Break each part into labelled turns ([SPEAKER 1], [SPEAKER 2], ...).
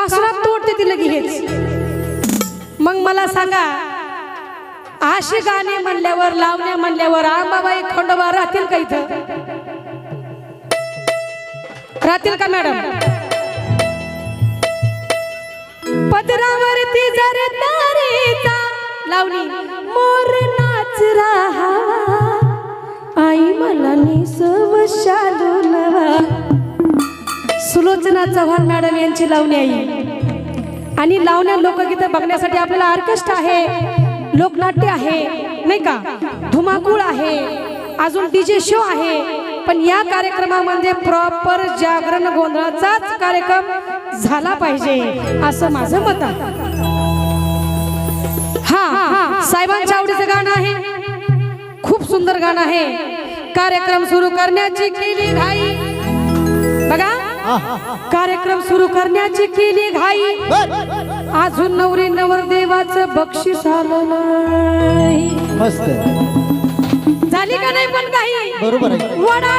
[SPEAKER 1] कासरात तोडते ती लगेच. मग मला सांगा अशी गाणे म्हणल्यावर लावण्या म्हणल्यावर आंबाबाई खंडोबा राहतील का इथं? राहतील का मॅडम? पदरावरती जर तारीचा लावणी. मोर नाच राहा. आई मला निसव शालू नवा. सुलोचना चव्हाण मॅडम यांची लावणी आई. आणि लावण्या लोकगीतं बघण्यासाठी आपल्याला ऑर्केस्ट्रा आहे लोकनाट्य आहे नाही का? धुमाकूळ आहे अजून डीजे शो आहे. पण या कार्यक्रमामध्ये प्रॉपर जागरण गोंधळाचाच कार्यक्रम झाला पाहिजे असं माझं मत हा साहेबांच्या आवडीचं गाणं आहे. खूप सुंदर गाणं आहे. कार्यक्रम सुरू करण्याची केली घाई. बघा. कार्यक्रम सुरू करण्याची केली घाई. अजून नवरी नवरदेवाचं बक्षीस आलं नाही.
[SPEAKER 2] मस्त.
[SPEAKER 1] झाली का नाही पण काही
[SPEAKER 2] बरोबर आहे.
[SPEAKER 1] वडा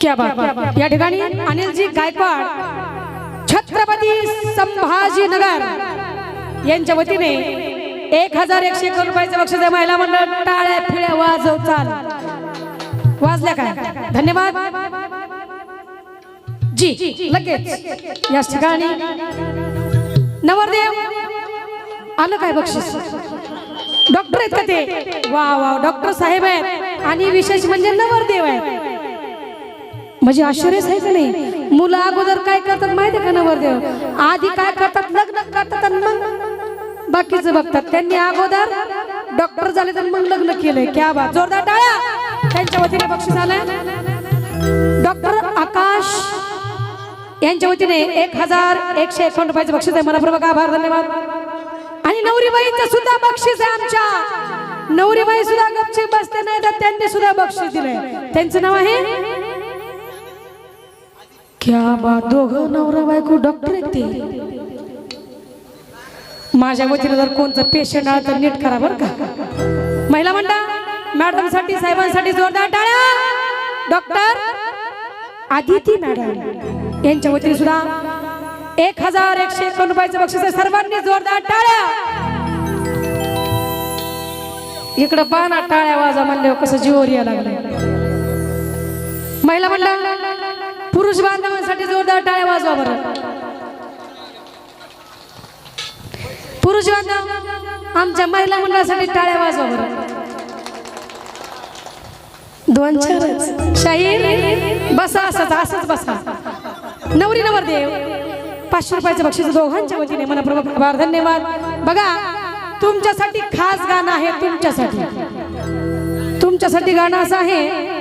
[SPEAKER 1] क्या बात? या ठिकाणी अनिलजी गायकवाड छत्रपती संभाजीनगर यांच्या वतीने एक हजार एकशे एक रुपयाचं बक्षीस महिला मंडळ. टाळ्या फिळ्या वाजव चाल. वाजल्या काय? धन्यवाद. जी लगेच. या ठिकाणी नवरदेव आलं काय बक्षीस? डॉक्टर आहेत का ते? वा वा डॉक्टर साहेब आहेत. आणि विशेष म्हणजे नवरदेव आहेत. म्हणजे आश्चर्यच आहे का नाही? मुलं अगोदर काय करतात माहिती आहे का नवरदेव? आधी काय करतात? लग्न करतात आणि मग बाकीचं बघतात. त्यांनी अगोदर डॉक्टर झाले तर मग लग्न केलंय. क्या बात. जोरदार टाळ्या. त्यांच्या वतीने बक्षीस आलंय. डॉक्टर आकाश यांच्या वतीने एक हजार एकशे एकोण रुपयाचं बक्षीस आहे. मनपूर्वक आभार धन्यवाद. आणि नवरीबाईंचं सुद्धा बक्षीस आहे आमच्या. नवरीबाई सुद्धा गपची बसते नाही तर त्यांनी सुद्धा बक्षीस दिले त्यांचं नाव आहे क्या बा दोघं नवरा बायको डॉक्टर आहेत ते? माझ्या वतीने जर कोणतं पेशंट आलं तर नीट करा बरं का. महिला म्हणता मॅडमसाठी साहेबांसाठी जोरदार टाळ्या. डॉक्टर आदिती मॅडम यांच्या वतीने सुद्धा एक हजार एकशे एकोण रुपयाचं बक्षीस सर्वांनी जोरदार टाळ्या. इकडं पाना टाळ्या वाजा म्हणल्यावर कसं जीवर या लागलं. महिला म्हणलं पुरुष बांधवांसाठी जोरदार टाळ्या वाजवा बरं. पुरुष बांधव आमच्या महिला मंडळासाठी टाळ्या वाजवा बरं. दोन चार शाहीर बसा असंच असंच बसा. नवरी नवरदेव पाचशे रुपयाचं बक्षीस दोघांच्या वतीने मनपूर्वक आभार धन्यवाद. बघा तुमच्यासाठी खास गाणं आहे तुमच्यासाठी. तुमच्यासाठी गाणं असं आहे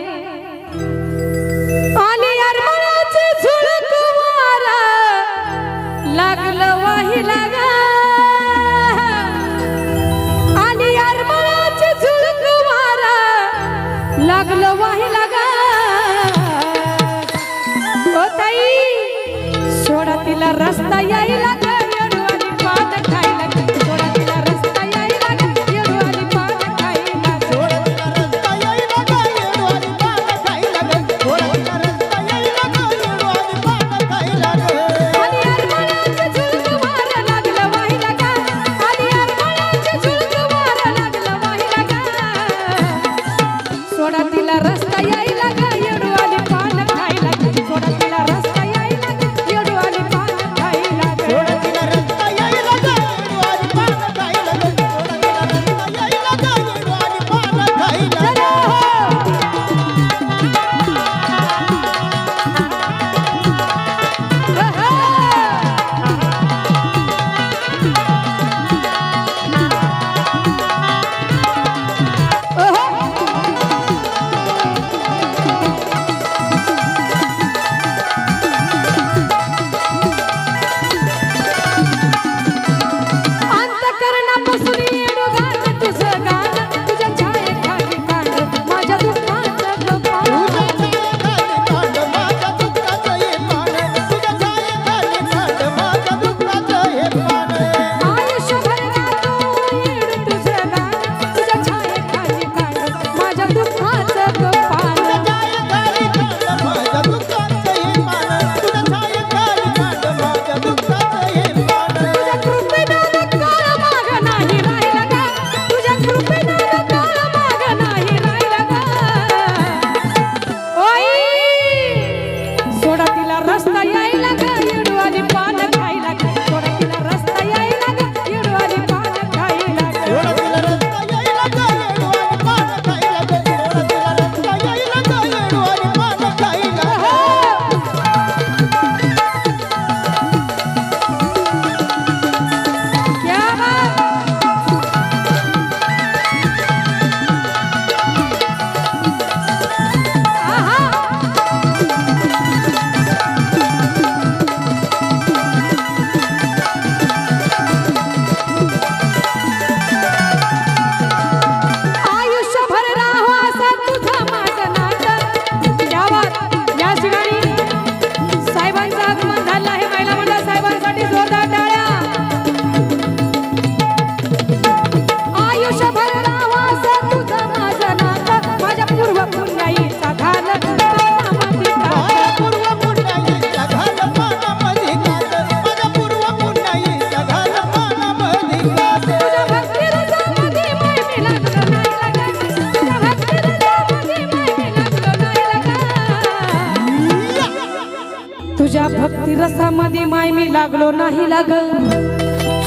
[SPEAKER 1] तुझ्या भक्ती रसामध्ये माय मी लागलो नाही लाग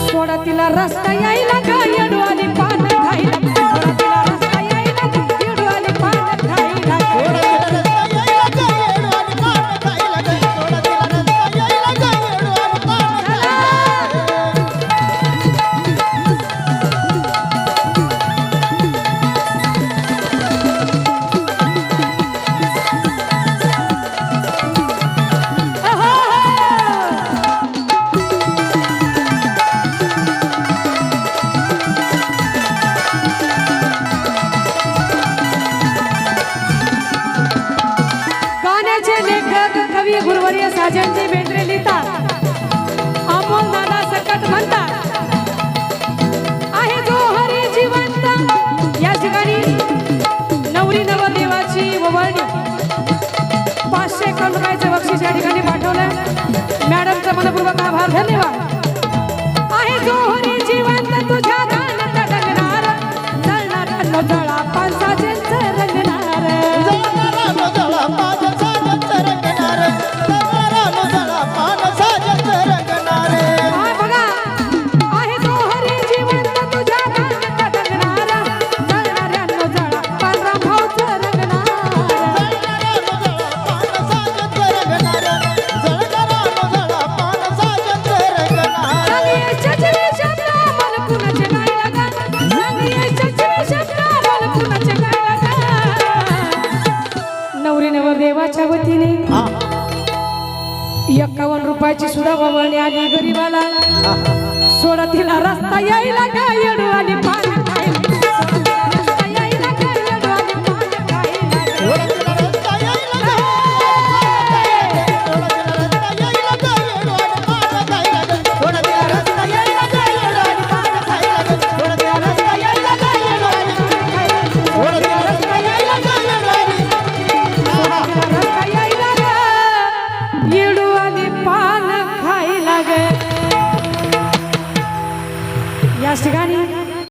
[SPEAKER 1] सोडा तिला रस्ता यायला ग आणि पान खायला साजनजी बेंद्रे लिहितात. अमोल दादा सकट म्हणतात. आहे जो हरी जिवंत या ठिकाणी नवरी नवदेवाची वळणी पाचशे एकावन्न रुपयाचं बक्षीस या ठिकाणी पाठवलं मॅडमचा मनपूर्वक आभार धन्यवाद. आहे जो हरी जिवंत तुझ्या गाण्यात रंगणार जळणार न जळा पानसाचे एक्कावन्न रुपयाची सुद्धा भवानी आली गरीबाला. सोडा तिला रस्ता यायला काय आणि